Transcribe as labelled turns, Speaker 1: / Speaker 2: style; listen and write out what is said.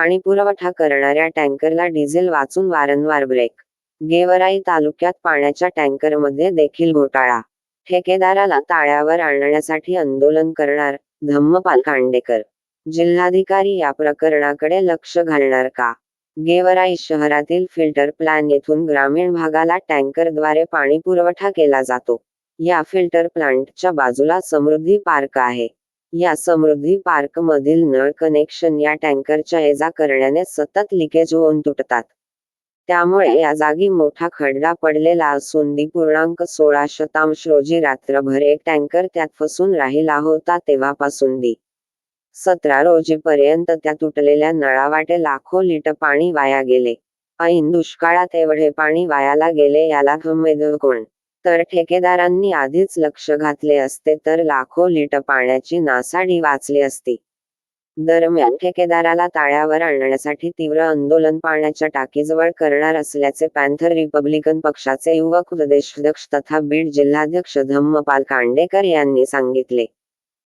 Speaker 1: पाणी पुरवठा करणाऱ्या टँकरला डिझेल वाचून वारंवार ब्रेक. गेवराई तालुक्यात पाण्याच्या टँकरमध्ये देखील घोटाळा. ठेकेदाराला ताळ्यावर आणण्यासाठी आंदोलन करणार धम्मपाल कांडेकर जिल्हाधिकारी या प्रकरणाकडे लक्ष घालणार का? गेवराई शहरातील फिल्टर प्लांट येथून ग्रामीण भागाला टँकरद्वारे पाणी पुरवठा केला जातो. या फिल्टर प्लांटच्या बाजूला समृद्धी पार्क आहे. या समृद्धी पार्क मधील नळ कनेक्शन या टँकरच्या ये जा करण्याने सतत लिकेज होऊन तुटतात. त्यामुळे या जागी मोठा खड्डा पडलेला असून दी पूर्णांक सोळा शतांश रोजी रात्रभर एक टँकर त्यात फसून राहिला होता तेव्हापासून दी. सतरा रोजी पर्यंत त्या तुटलेल्या नळावाटे लाखो लिटर पाणी वाया गेले. ऐन दुष्काळात एवढे पाणी वायाला गेले याला कोण? तर ठेकेदारांनी आधीच लक्ष घातले असते तर लाखो लिटर पाण्याची नासाडी वाचली असती. दरम्यान ठेकेदाराला ताळ्यावर आणण्यासाठी तीव्र आंदोलन पाण्याच्या टाकीजवळ करणार असल्याचे पॅन्थर रिपब्लिकन पक्षाचे युवक प्रदेशाध्यक्ष तथा बीड जिल्हाध्यक्ष धम्मपाल कांडेकर यांनी सांगितले.